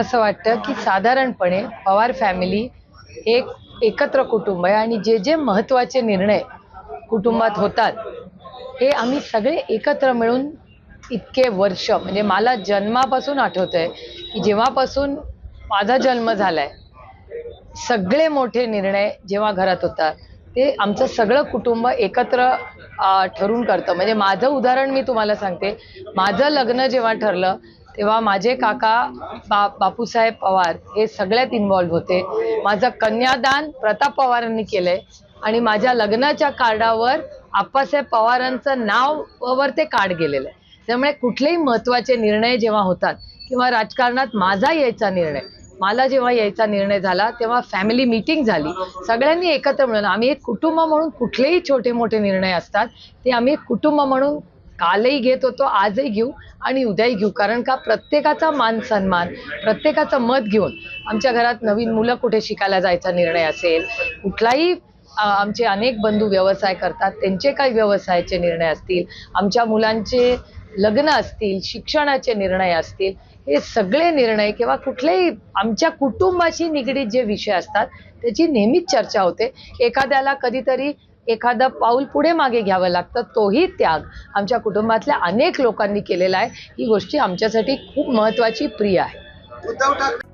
असं वाटतं की साधारणपणे पवार फॅमिली एक एकत्र कुटुंब आहे आणि जे जे महत्त्वाचे निर्णय कुटुंबात होतात हे आम्ही सगळे एकत्र मिळून इतके वर्ष म्हणजे मला जन्मापासून आठवत आहे की जेव्हापासून माझा जन्म झाला आहे सगळे मोठे निर्णय जेव्हा घरात होतात ते आमचं सगळं कुटुंब एकत्र ठरून करतं. म्हणजे माझं उदाहरण मी तुम्हाला सांगते. माझं लग्न जेव्हा ठरलं तेव्हा माझे काका बा बापूसाहेब पवार हे सगळ्यात इन्वॉल्व्ह होते. माझं कन्यादान प्रताप पवारांनी केलंय आणि माझ्या लग्नाच्या कार्डावर आप्पासाहेब पवारांचं नाववर ते कार्ड गेलेलं आहे. त्यामुळे कुठलेही महत्त्वाचे निर्णय जेव्हा होतात किंवा राजकारणात माझा यायचा निर्णय मला जेव्हा यायचा निर्णय झाला तेव्हा फॅमिली मीटिंग झाली. सगळ्यांनी एकत्र मिळून आम्ही एक कुटुंब म्हणून कुठलेही छोटे मोठे निर्णय असतात ते आम्ही कुटुंब म्हणून कालही घेत होतो आजही घेऊ आणि उद्याही घेऊ. कारण का प्रत्येकाचा मान सन्मान प्रत्येकाचं मत घेऊन आमच्या घरात नवीन मुलं कुठे शिकायला जायचा निर्णय असेल कुठलाही आमचे अनेक बंधू व्यवसाय करतात त्यांचे काही व्यवसायाचे निर्णय असतील आमच्या मुलांचे लग्न असतील शिक्षणाचे निर्णय असतील हे सगळे निर्णय किंवा कुठलेही आमच्या कुटुंबाशी निगडीत जे विषय असतात त्याची नेहमीच चर्चा होते. एखाद्याला कधीतरी एखादं पाऊल पुढे मागे घ्यावं लागतं तोही त्याग आमच्या कुटुंबातल्या अनेक लोकांनी केलेला आहे. ही गोष्टी आमच्यासाठी खूप महत्त्वाची प्रिय आहे. उद्धव ठाकरे